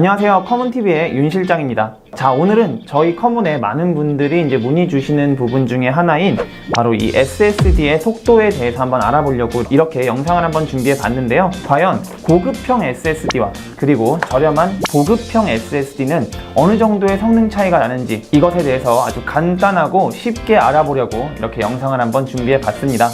안녕하세요. 커문TV의 윤 실장입니다. 자, 오늘은 저희 커문에 많은 분들이 이제 문의 주시는 부분 중에 하나인 바로 이 SSD의 속도에 대해서 한번 알아보려고 이렇게 영상을 한번 준비해 봤는데요. 과연 고급형 SSD와 그리고 저렴한 보급형 SSD는 어느 정도의 성능 차이가 나는지 이것에 대해서 아주 간단하고 쉽게 알아보려고 이렇게 영상을 한번 준비해 봤습니다.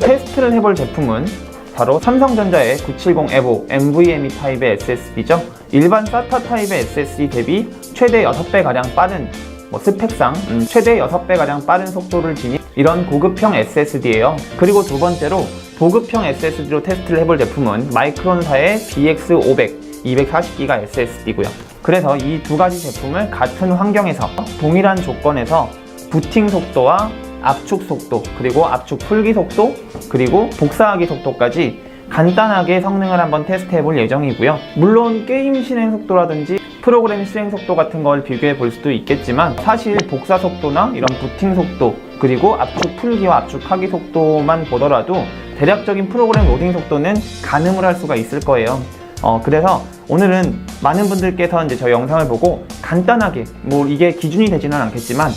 테스트를 해볼 제품은 바로 삼성전자의 970 EVO NVMe 타입의 SSD죠. 일반 SATA 타입의 SSD 대비 최대 6배가량 빠른 뭐 스펙상 음, 최대 6배가량 빠른 속도를 지닌 이런 고급형 SSD예요. 그리고 두 번째로 보급형 SSD로 테스트를 해볼 제품은 마이크론사의 BX500 240기가 SSD고요. 그래서 이 두 가지 제품을 같은 환경에서 동일한 조건에서 부팅 속도와 압축 속도, 그리고 압축 풀기 속도, 그리고 복사하기 속도까지 간단하게 성능을 한번 테스트해 볼 예정이고요. 물론 게임 실행 속도라든지 프로그램 실행 속도 같은 걸 비교해 볼 수도 있겠지만 사실 복사 속도나 이런 부팅 속도, 그리고 압축 풀기와 압축하기 속도만 보더라도 대략적인 프로그램 로딩 속도는 가늠을 할 수가 있을 거예요. 어, 그래서 오늘은 많은 분들께서 이제 저 영상을 보고 간단하게, 뭐 이게 기준이 되지는 않겠지만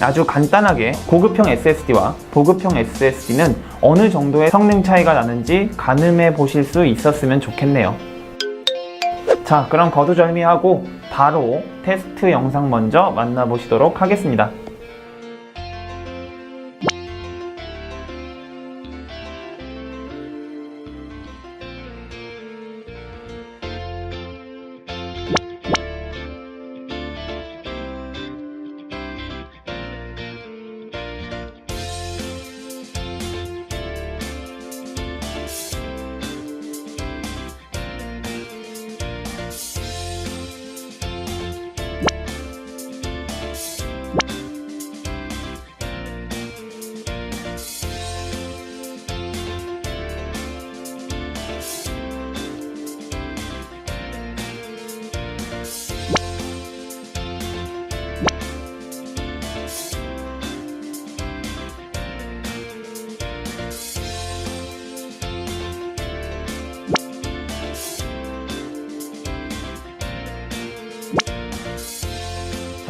아주 간단하게 고급형 SSD와 보급형 SSD는 어느 정도의 성능 차이가 나는지 가늠해 보실 수 있었으면 좋겠네요. 자, 그럼 거두절미하고 바로 테스트 영상 먼저 만나보시도록 하겠습니다.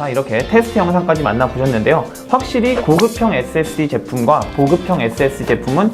자, 이렇게 테스트 영상까지 만나보셨는데요. 확실히 고급형 SSD 제품과 보급형 SSD 제품은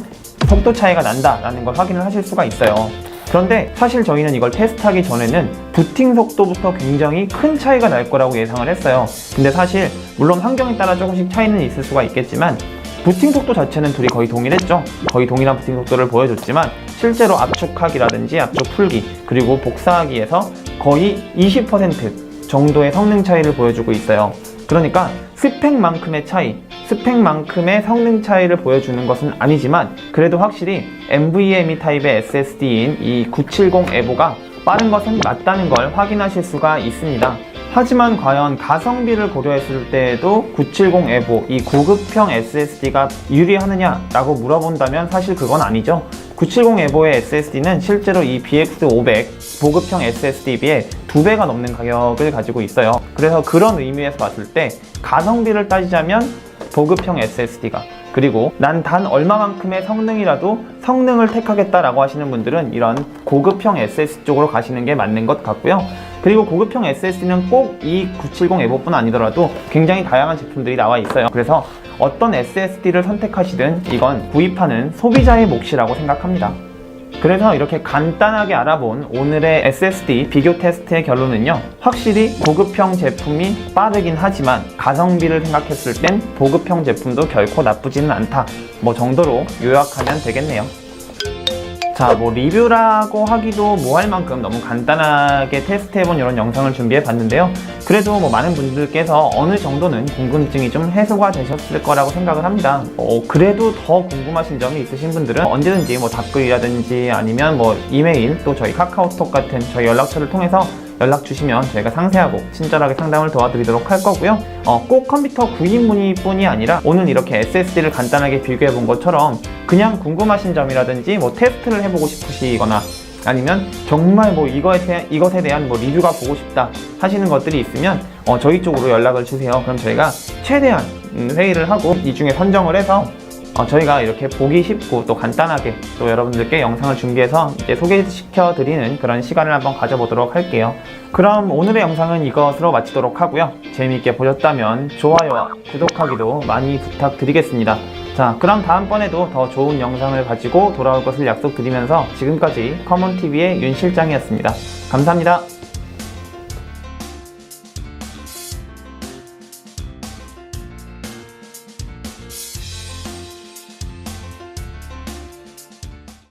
속도 차이가 난다라는 걸 확인을 하실 수가 있어요. 그런데 사실 저희는 이걸 테스트하기 전에는 부팅 속도부터 굉장히 큰 차이가 날 거라고 예상을 했어요. 근데 사실 물론 환경에 따라 조금씩 차이는 있을 수가 있겠지만 부팅 속도 자체는 둘이 거의 동일했죠. 거의 동일한 부팅 속도를 보여줬지만 실제로 압축하기라든지 압축 풀기 그리고 복사하기에서 거의 20% 정도의 성능 차이를 보여주고 있어요. 그러니까 스펙만큼의 차이, 스펙만큼의 성능 차이를 보여주는 것은 아니지만 그래도 확실히 NVMe 타입의 SSD인 이 970 EVO가 빠른 것은 맞다는 걸 확인하실 수가 있습니다. 하지만 과연 가성비를 고려했을 때에도 970 EVO 이 고급형 SSD가 유리하느냐라고 물어본다면 사실 그건 아니죠. 970 EVO의 SSD는 실제로 이 BX500 보급형 SSD에 비해 두 배가 넘는 가격을 가지고 있어요. 그래서 그런 의미에서 봤을 때 가성비를 따지자면 보급형 SSD가 그리고 난 단 얼마만큼의 성능이라도 성능을 택하겠다라고 하시는 분들은 이런 고급형 SSD 쪽으로 가시는 게 맞는 것 같고요. 그리고 고급형 SSD는 꼭 이 970 EVO뿐 아니더라도 굉장히 다양한 제품들이 나와 있어요. 그래서 어떤 SSD를 선택하시든 이건 구입하는 소비자의 몫이라고 생각합니다. 그래서 이렇게 간단하게 알아본 오늘의 SSD 비교 테스트의 결론은요. 확실히 고급형 제품이 빠르긴 하지만 가성비를 생각했을 땐 보급형 제품도 결코 나쁘지는 않다. 뭐 정도로 요약하면 되겠네요. 자, 뭐 리뷰라고 하기도 뭐할 만큼 너무 간단하게 테스트해본 이런 영상을 준비해 봤는데요. 그래도 뭐 많은 분들께서 어느 정도는 궁금증이 좀 해소가 되셨을 거라고 생각을 합니다. 어, 그래도 더 궁금하신 점이 있으신 분들은 언제든지 뭐 답글이라든지 아니면 뭐 이메일 또 저희 카카오톡 같은 저희 연락처를 통해서 연락 주시면 저희가 상세하고 친절하게 상담을 도와드리도록 할 거고요. 어, 꼭 컴퓨터 구입 문의뿐이 아니라 오늘 이렇게 SSD를 간단하게 비교해 본 것처럼 그냥 궁금하신 점이라든지 뭐 테스트를 해보고 싶으시거나 아니면 정말 뭐 대한, 이것에 대한 뭐 리뷰가 보고 싶다 하시는 것들이 있으면 어, 저희 쪽으로 연락을 주세요. 그럼 저희가 최대한 음, 회의를 하고 이 중에 선정을 해서 어, 저희가 이렇게 보기 쉽고 또 간단하게 또 여러분들께 영상을 준비해서 이제 소개시켜 드리는 그런 시간을 한번 가져보도록 할게요. 그럼 오늘의 영상은 이것으로 마치도록 하고요. 재미있게 보셨다면 좋아요와 구독하기도 많이 부탁드리겠습니다. 자, 그럼 다음번에도 더 좋은 영상을 가지고 돌아올 것을 약속드리면서 지금까지 커먼TV의 윤 실장이었습니다. 감사합니다.